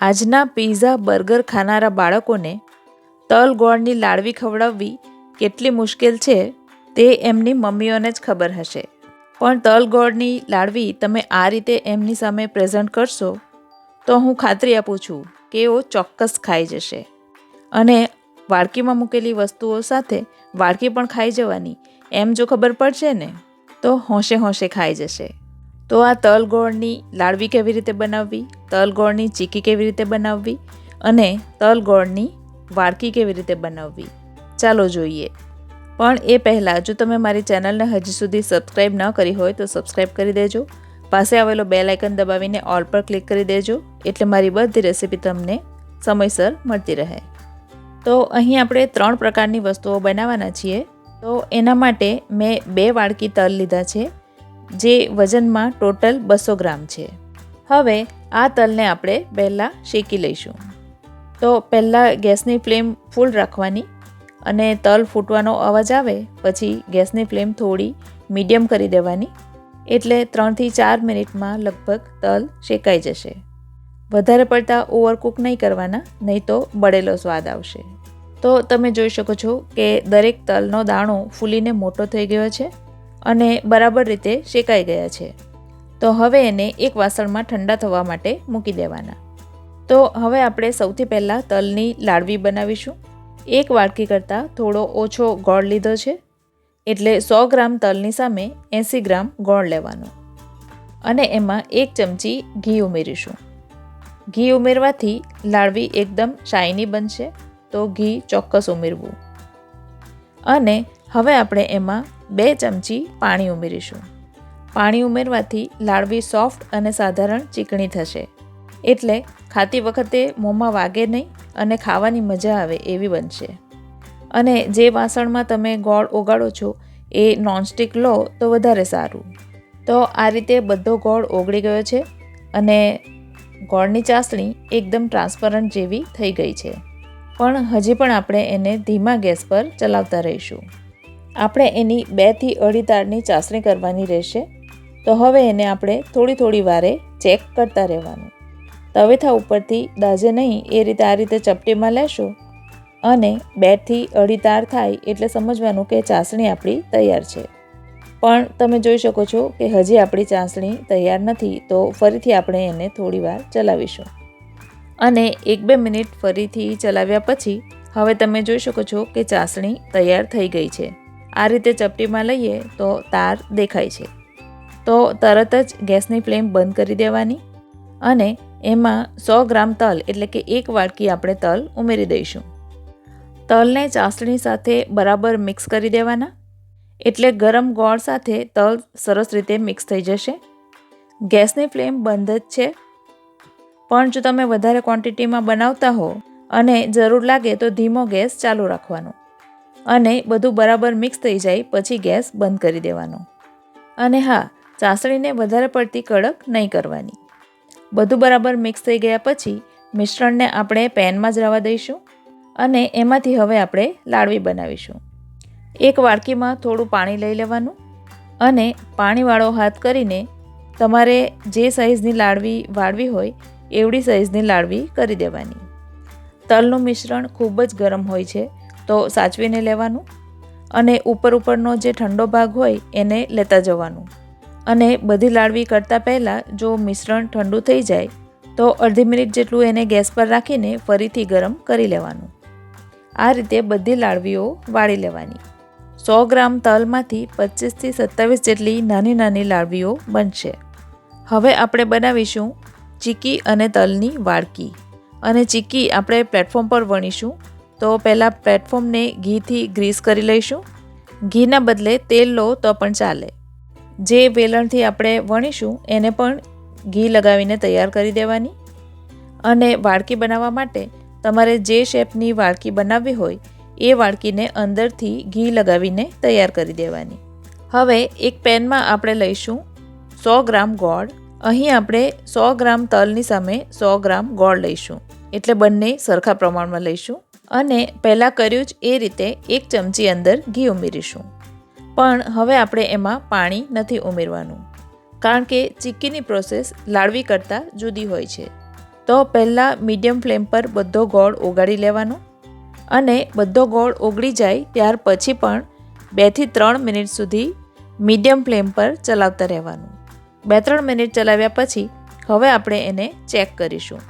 આજના pizza, burger ખાનારા બાળકોને તલ ગોળની લાડવી ખવડાવવી કેટલી મુશ્કેલ છે તે એમની મમ્મીઓને જ ખબર હશે. પણ તલ ગોળની લાડવી તમે આ રીતે એમની સામે પ્રેઝન્ટ કરશો તો હું ખાતરી આપું છું કે એઓ ચોક્કસ ખાઈ જશે. અને વાડકીમાં મૂકેલી વસ્તુઓ સાથે વાડકી પણ ખાઈ જવાની. એમ જો ખબર પડશે ને, તો હોંશે હોંશે ખાઈ જશે. તો આ તલ ગોળની લાડવી કેવી રીતે બનાવવી? તલ ગોળની ચીકી કેવી રીતે બનાવવી? અને તલ ગોળની વાડકી કેવી રીતે બનાવવી? ચાલો જોઈએ. પણ એ પહેલાં જો તમે મારી ચેનલને હજી સુધી સબસ્ક્રાઈબ ન કરી હોય તો સબસ્ક્રાઈબ કરી દેજો. પાસે આવેલો બેલ આઇકન દબાવીને ઓલ પર ક્લિક કરી દેજો, એટલે મારી બધી રેસીપી તમને સમયસર મળતી રહે. તો અહીં આપણે ત્રણ પ્રકારની વસ્તુઓ બનાવવાના છીએ. તો એના માટે મેં બે વાડકી તલ લીધા છે. જે વજનમાં ટોટલ બસો ગ્રામ છે. હવે આ તલને આપણે પહેલાં શેકી લઈશું. તો પહેલાં ગેસની ફ્લેમ ફૂલ રાખવાની અને તલ ફૂટવાનો અવાજ આવે પછી ગેસની ફ્લેમ થોડી મીડિયમ કરી દેવાની. એટલે ત્રણથી ચાર મિનિટમાં લગભગ તલ શેકાઈ જશે. વધારે પડતા ઓવરકુક નહીં કરવાના, નહીં તો બળેલો સ્વાદ આવશે. તો તમે જોઈ શકો છો કે દરેક તલનો દાણો ફૂલીને મોટો થઈ ગયો છે. અને બરાબર રીતે શેકાઈ ગયા છે. તો હવે એને એક વાસણમાં ઠંડા થવા માટે મૂકી દેવાના. તો હવે આપણે સૌથી પહેલાં તલની લાડવી બનાવીશું. એક વાડકી કરતાં થોડો ઓછો ગોળ લીધો છે. એટલે સો ગ્રામ તલની સામે એંસી ગ્રામ ગોળ લેવાનો. અને એમાં એક ચમચી ઘી ઉમેરીશું. ઘી ઉમેરવાથી લાડવી એકદમ શાઇની બનશે. તો ઘી ચોક્કસ ઉમેરવું. અને હવે આપણે એમાં બે ચમચી પાણી ઉમેરીશું. પાણી ઉમેરવાથી લાડવી સોફ્ટ અને સાધારણ ચીકણી થશે. એટલે ખાતી વખતે મોંમાં વાગે નહીં અને ખાવાની મજા આવે એવી બનશે. અને જે વાસણમાં તમે ગોળ ઓગાળો છો એ નોનસ્ટિક લો તો વધારે સારું. તો આ રીતે બધો ગોળ ઓગળી ગયો છે અને ગોળની ચાસણી એકદમ ટ્રાન્સપરન્ટ જેવી થઈ ગઈ છે. પણ હજી પણ આપણે એને ધીમા ગેસ પર ચલાવતા રહીશું. આપણે એની બેથી અઢી તારની ચાસણી કરવાની રહેશે. તો હવે એને આપણે થોડી થોડી વારે ચેક કરતા રહેવાનું. તવેથા ઉપરથી દાજે નહીં, એ રીતે આ રીતે ચપટીમાં લેશો. અને બેથી અઢી તાર થાય એટલે સમજવાનું કે ચાસણી આપણી તૈયાર છે. પણ તમે જોઈ શકો છો કે હજી આપણી ચાસણી તૈયાર નથી, તો ફરીથી આપણે એને થોડી વાર ચલાવીશું. અને એક બે મિનિટ ફરીથી ચલાવ્યા પછી, હવે તમે જોઈ શકો છો કે ચાસણી તૈયાર થઈ ગઈ છે. આ રીતે ચપટીમાં લઈએ તો તાર દેખાય છે. તો તરત જ ગેસની ફ્લેમ બંધ કરી દેવાની અને એમાં સો ગ્રામ તલ એટલે કે એક વાડકી આપણે તલ ઉમેરી દઈશું. તલને ચાસણી સાથે બરાબર મિક્સ કરી દેવાના. એટલે ગરમ ગોળ સાથે તલ સરસ રીતે મિક્સ થઈ જશે. ગેસની ફ્લેમ બંધ જ છે. પણ જો તમે વધારે ક્વોન્ટિટીમાં બનાવતા હો અને જરૂર લાગે તો ધીમો ગેસ ચાલુ રાખવાનો. અને બધું બરાબર મિક્સ થઈ જાય, પછી ગેસ બંધ કરી દેવાનો. અને હા, ચાસણીને વધારે પડતી કડક નહીં કરવાની. બધું બરાબર મિક્સ થઈ ગયા પછી, મિશ્રણને આપણે પેનમાં જ રવા દઈશું અને એમાંથી હવે આપણે લાડવી બનાવીશું. એક વાડકીમાં થોડું પાણી લઈ લેવાનું અને પાણીવાળો હાથ કરીને તમારે જે સાઇઝની લાડવી વાળવી હોય, એવડી સાઇઝની લાડવી કરી દેવાની. તલનું મિશ્રણ ખૂબ જ ગરમ હોય છે તો સાચવીને લેવાનું અને ઉપર ઉપરનો જે ઠંડો ભાગ હોય એને લેતા જવાનું. અને બધી લાડવી કરતાં પહેલાં જો મિશ્રણ ઠંડુ થઈ જાય, તો અડધી મિનિટ જેટલું એને ગેસ પર રાખીને ફરીથી ગરમ કરી લેવાનું. આ રીતે બધી લાડવીઓ વાળી લેવાની. સો ગ્રામ તલમાંથી પચીસથી સત્તાવીસ જેટલી નાની નાની લાડવીઓ બનશે. હવે આપણે બનાવીશું ચીકી અને તલની વાડકી. અને ચીકી આપણે પ્લેટફોર્મ પર વણીશું તો પહેલાં પ્લેટફોર્મને ઘીથી ગ્રીસ કરી લઈશું. ઘીના બદલે તેલ લો તો પણ ચાલે. જે વેલણથી આપણે વણીશું, એને પણ ઘી લગાવીને તૈયાર કરી દેવાની. અને વાડકી બનાવવા માટે તમારે જે શેપની વાડકી બનાવવી હોય, એ વાડકીને અંદરથી ઘી લગાવીને તૈયાર કરી દેવાની. હવે એક પેનમાં આપણે લઈશું સો ગ્રામ ગોળ. અહીં આપણે સો ગ્રામ તલની સામે સો ગ્રામ ગોળ લઈશું. એટલે બંને સરખા પ્રમાણમાં લઈશું. અને પહેલાં કર્યું જ એ રીતે એક ચમચી અંદર ઘી ઉમેરીશું. પણ હવે આપણે એમાં પાણી નથી ઉમેરવાનું, કારણ કે ચીક્કીની પ્રોસેસ લાડવી કરતાં જુદી હોય છે. તો પહેલાં મીડિયમ ફ્લેમ પર બધો ગોળ ઓગાળી લેવાનો અને બધો ગોળ ઓગળી જાય ત્યાર પછી પણ બેથી ત્રણ મિનિટ સુધી મીડિયમ ફ્લેમ પર ચલાવતા રહેવાનું. બે ત્રણ મિનિટ ચલાવ્યા પછી હવે આપણે એને ચેક કરીશું.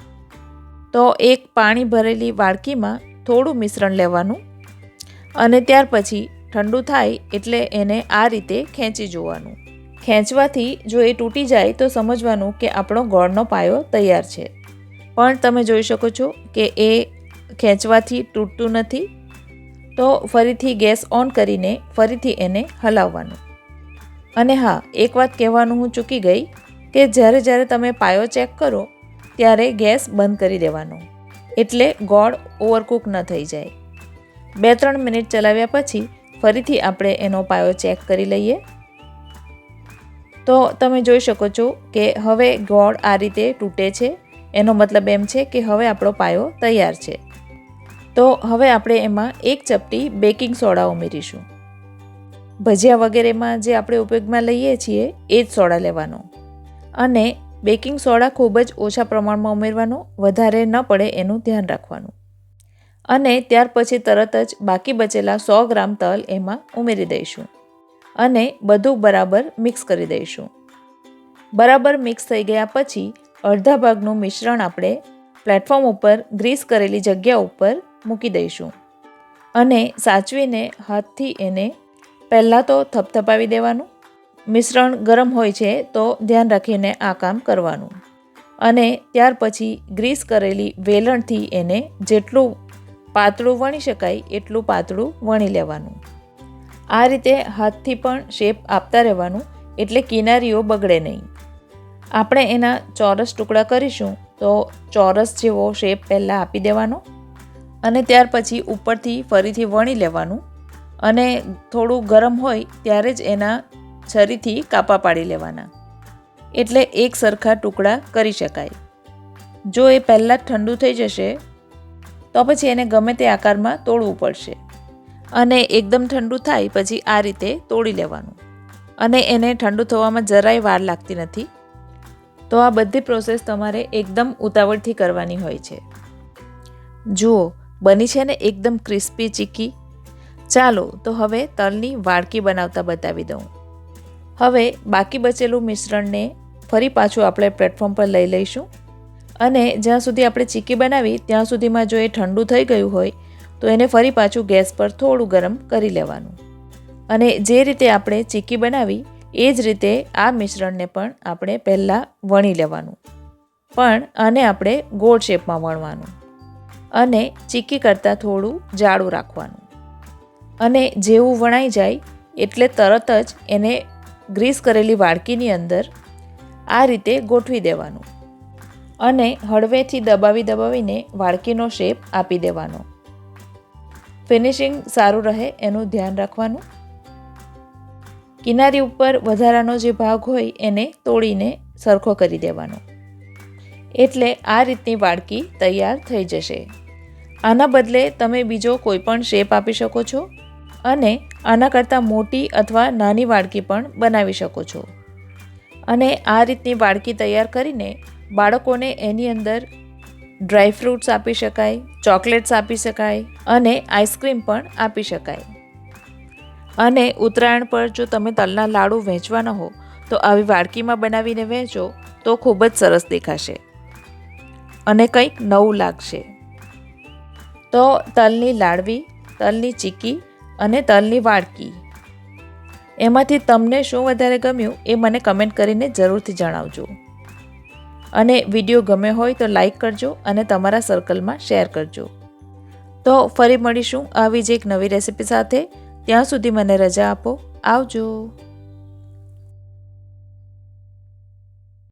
તો એક પાણી ભરેલી વાડકીમાં થોડું મિશ્રણ લેવાનું અને ત્યાર પછી ઠંડુ થાય એટલે એને આ રીતે ખેંચી જોવાનું. ખેંચવાથી જો એ તૂટી જાય તો સમજવાનું કે આપણો ગોળનો પાયો તૈયાર છે. પણ તમે જોઈ શકો છો કે એ ખેંચવાથી તૂટતું નથી. તો ફરીથી ગેસ ઓન કરીને ફરીથી એને હલાવવાનું. અને હા, એક વાત કહેવાનું હું ચૂકી ગઈ કે જ્યારે જ્યારે તમે પાયો ચેક કરો, ત્યારે ગેસ બંધ કરી દેવાનો. એટલે ગોળ ઓવરકુક ન થઈ જાય. બે ત્રણ મિનિટ ચલાવ્યા પછી ફરીથી આપણે એનો પાયો ચેક કરી લઈએ. તો તમે જોઈ શકો છો કે હવે ગોળ આ રીતે તૂટે છે. એનો મતલબ એમ છે કે હવે આપણો પાયો તૈયાર છે. તો હવે આપણે એમાં એક ચપટી બેકિંગ સોડા ઉમેરીશું. ભજીયા વગેરેમાં જે આપણે ઉપયોગમાં લઈએ છીએ, એ જ સોડા લેવાનો. અને બેકિંગ સોડા ખૂબ જ ઓછા પ્રમાણમાં ઉમેરવાનો, વધારે ન પડે એનું ધ્યાન રાખવાનું. અને ત્યાર પછી તરત જ બાકી બચેલા સો ગ્રામ તલ એમાં ઉમેરી દઈશું. અને બધું બરાબર મિક્સ કરી દઈશું. બરાબર મિક્સ થઈ ગયા પછી અડધા ભાગનું મિશ્રણ આપણે પ્લેટફોર્મ ઉપર ગ્રીસ કરેલી જગ્યા ઉપર મૂકી દઈશું. અને સાચવીને હાથથી એને પહેલાં તો થપથપાવી દેવાનું મિશ્રણ ગરમ હોય છે, તો ધ્યાન રાખીને આ કામ કરવાનું. અને ત્યાર પછી ગ્રીસ કરેલી વેલણથી એને જેટલું પાતળું વણી શકાય, એટલું પાતળું વણી લેવાનું. આ રીતે હાથથી પણ શેપ આપતા રહેવાનું, એટલે કિનારીઓ બગડે નહીં. આપણે એના ચોરસ ટુકડા કરીશું, તો ચોરસ જેવો શેપ પહેલાં આપી દેવાનો અને ત્યાર પછી ઉપરથી ફરીથી વણી લેવાનું. અને થોડું ગરમ હોય ત્યારે જ એના છરીથી કાપા પાડી લેવાના. એટલે એક સરખા ટુકડા કરી શકાય. જો એ પહેલાં જ ઠંડુ થઈ જશે, તો પછી એને ગમે તે આકારમાં તોડવું પડશે. અને એકદમ ઠંડુ થાય પછી આ રીતે તોડી લેવાનું. અને એને ઠંડુ થવામાં જરાય વાર લાગતી નથી. તો આ બધી પ્રોસેસ તમારે એકદમ ઉતાવળથી કરવાની હોય છે. જુઓ, બની છે ને એકદમ ક્રિસ્પી ચીકી. ચાલો, તો હવે તલની વાડકી બનાવતા બતાવી દઉં. હવે બાકી બચેલું મિશ્રણને ફરી પાછું આપણે પ્લેટફોર્મ પર લઈ લઈશું. અને જ્યાં સુધી આપણે ચીકી બનાવી ત્યાં સુધીમાં જો એ ઠંડુ થઈ ગયું હોય, તો એને ફરી પાછું ગેસ પર થોડું ગરમ કરી લેવાનું. અને જે રીતે આપણે ચીકી બનાવી, એ જ રીતે આ મિશ્રણને પણ આપણે પહેલાં વણી લેવાનું. પણ આને આપણે ગોળ શેપમાં વણવાનું. અને ચીકી કરતાં થોડું જાડું રાખવાનું. અને જેવું વણાઈ જાય, એટલે તરત જ એને ગ્રીસ કરેલી વાડકીની અંદર આ રીતે ગોઠવી દેવાનું અને હળવેથી દબાવી દબાવીને વાડકીનો શેપ આપી દેવાનો. ફિનિશિંગ સારું રહે એનું ધ્યાન રાખવાનું. કિનારી ઉપર વધારાનો જે ભાગ હોય એને તોડીને સરખો કરી દેવાનો. એટલે આ રીતની વાડકી તૈયાર થઈ જશે. આના બદલે તમે બીજો કોઈ પણ શેપ આપી શકો છો. અને આના કરતાં મોટી અથવા નાની વાડકી પણ બનાવી શકો છો. અને આ રીતની વાડકી તૈયાર કરીને બાળકોને એની અંદર ડ્રાય ફ્રૂટ્સ આપી શકાય, ચોકલેટ્સ આપી શકાય અને આઈસ્ક્રીમ પણ આપી શકાય. અને ઉત્તરાયણ પર જો તમે તલના લાડુ વહેંચવાના હો, તો આવી વાડકીમાં બનાવીને વહેંચો તો ખૂબ જ સરસ દેખાશે. અને કંઈક નવું લાગશે. તો તલની લાડવી, તલની ચીકી અને તલની વાડકી. એમાંથી તમને શું વધારે ગમ્યું એ મને કમેન્ટ કરીને જરૂરથી જણાવજો. અને વીડિયો ગમે હોય તો લાઈક કરજો અને તમારા સર્કલમાં શેર કરજો. તો ફરી મળીશું આવી જ એક નવી રેસિપી સાથે. ત્યાં સુધી મને રજા આપો. આવજો.